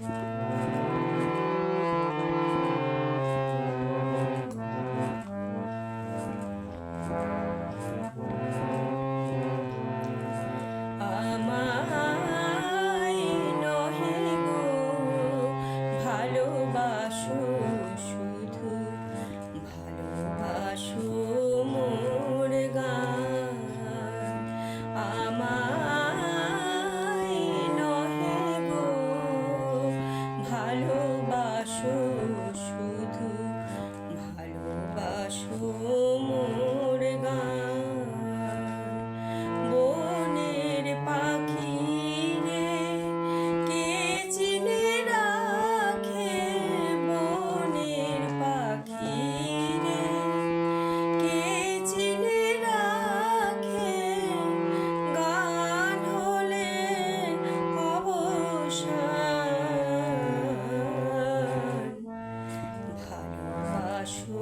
Wow. ভালোবাসো শুধু ভালোবাসো। আসুন